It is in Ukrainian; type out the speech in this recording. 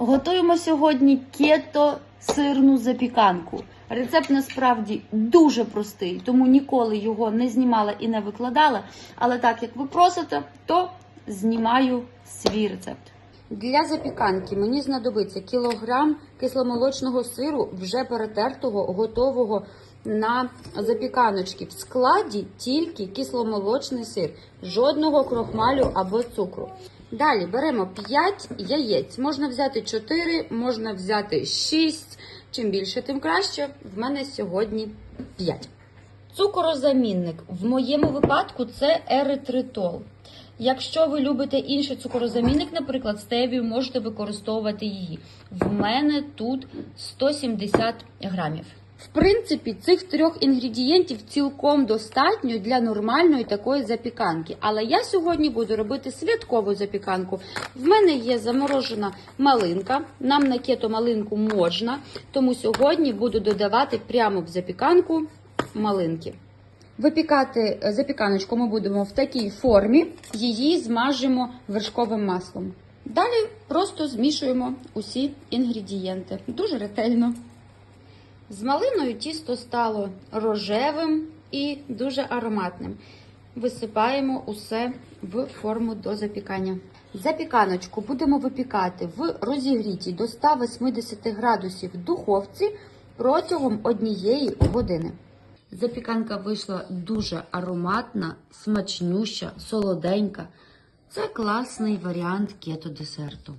Готуємо сьогодні кето сирну запіканку. Рецепт насправді дуже простий, тому ніколи його не знімала і не викладала. Але так як ви просите, то знімаю свій рецепт. Для запіканки мені знадобиться кілограм кисломолочного сиру, вже перетертого, готового на запіканочки. В складі тільки кисломолочний сир, жодного крохмалю або цукру. Далі беремо 5 яєць. Можна взяти 4, можна взяти 6. Чим більше, тим краще. В мене сьогодні 5. Цукорозамінник. В моєму випадку це еритритол. Якщо ви любите інший цукорозамінник, наприклад, стевію, можете використовувати її. В мене тут 170 грамів. В принципі, цих трьох інгредієнтів цілком достатньо для нормальної такої запіканки. Але я сьогодні буду робити святкову запіканку. В мене є заморожена малинка. Нам на кето малинку можна, тому сьогодні буду додавати прямо в запіканку малинки. Випікати е, запіканочку ми будемо в такій формі, її змажемо вершковим маслом. Далі просто змішуємо усі інгредієнти. Дуже ретельно. З малиною тісто стало рожевим і дуже ароматним. Висипаємо усе в форму до запікання. Запіканочку будемо випікати в розігрітій до 180 градусів духовці протягом однієї години. Запіканка вийшла дуже ароматна, смачнюща, солоденька. Це класний варіант кето десерту.